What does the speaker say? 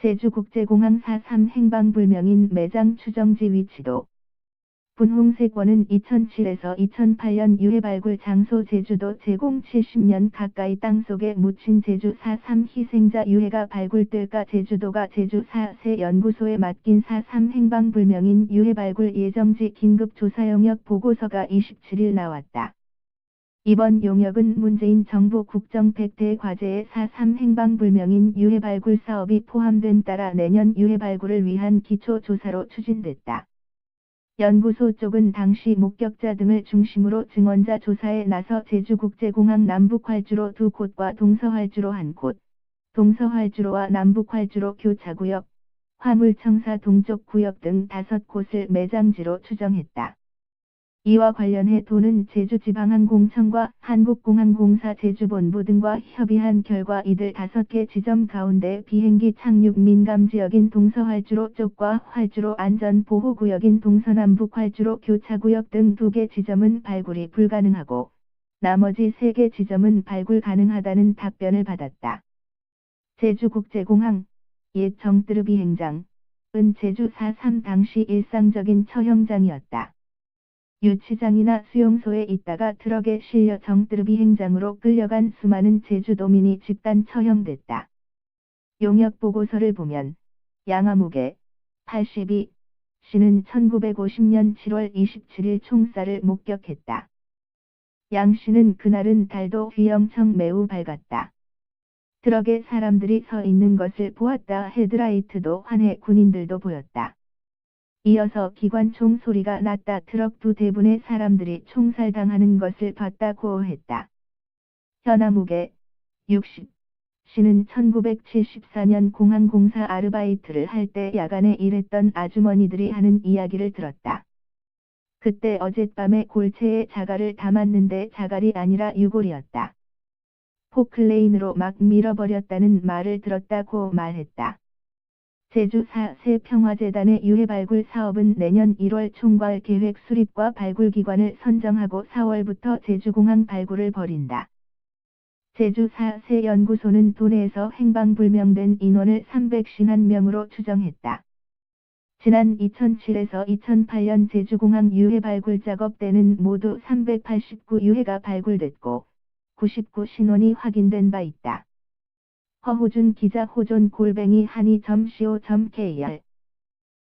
제주국제공항 4.3 행방불명인 매장 추정지 위치도 분홍색원은 2007에서 2008년 유해 발굴 장소 제주도 제공 70년 가까이 땅속에 묻힌 제주 4.3 희생자 유해가 발굴될까 제주도가 제주 4세 연구소에 맡긴 4.3 행방불명인 유해 발굴 예정지 긴급조사 영역 보고서가 27일 나왔다. 이번 용역은 문재인 정부 국정 100대 과제의 4.3 행방불명인 유해 발굴 사업이 포함된 따라 내년 유해 발굴을 위한 기초조사로 추진됐다. 연구소 쪽은 당시 목격자 등을 중심으로 증언자 조사에 나서 제주국제공항 남북활주로 두 곳과 동서활주로 한 곳, 동서활주로와 남북활주로 교차구역, 화물청사 동쪽 구역 등 다섯 곳을 매장지로 추정했다. 이와 관련해 도는 제주지방항공청과 한국공항공사 제주본부 등과 협의한 결과 이들 다섯 개 지점 가운데 비행기 착륙 민감지역인 동서활주로 쪽과 활주로 안전보호구역인 동서남북 활주로 교차구역 등두개 지점은 발굴이 불가능하고 나머지 세개 지점은 발굴 가능하다는 답변을 받았다. 제주국제공항, 옛 정뜨르 비행장, 은 제주 4.3 당시 일상적인 처형장이었다. 유치장이나 수용소에 있다가 트럭에 실려 정뜨르비 행장으로 끌려간 수많은 제주도민이 집단 처형됐다. 용역 보고서를 보면 양아무개 82 씨는 1950년 7월 27일 총살을 목격했다. 양 씨는 그날은 달도 휘영청 매우 밝았다. 트럭에 사람들이 서 있는 것을 보았다. 헤드라이트도 환해 군인들도 보였다. 이어서 기관총 소리가 났다. 트럭 두 대분의 사람들이 총살당하는 것을 봤다 고 했다. 현아무개 60 씨는 1974년 공항공사 아르바이트를 할 때 야간에 일했던 아주머니들이 하는 이야기를 들었다. 그때 어젯밤에 골체에 자갈을 담았는데 자갈이 아니라 유골이었다. 포클레인으로 막 밀어버렸다는 말을 들었다고 말했다. 제주 4세 평화재단의 유해 발굴 사업은 내년 1월 총괄 계획 수립과 발굴 기관을 선정하고 4월부터 제주공항 발굴을 벌인다. 제주 4세 연구소는 도내에서 행방불명된 인원을 351명으로 추정했다. 지난 2007에서 2008년 제주공항 유해 발굴 작업 때는 모두 389 유해가 발굴됐고 99 신원이 확인된 바 있다. 허호준 기자 호존 골뱅이 한이.co.kr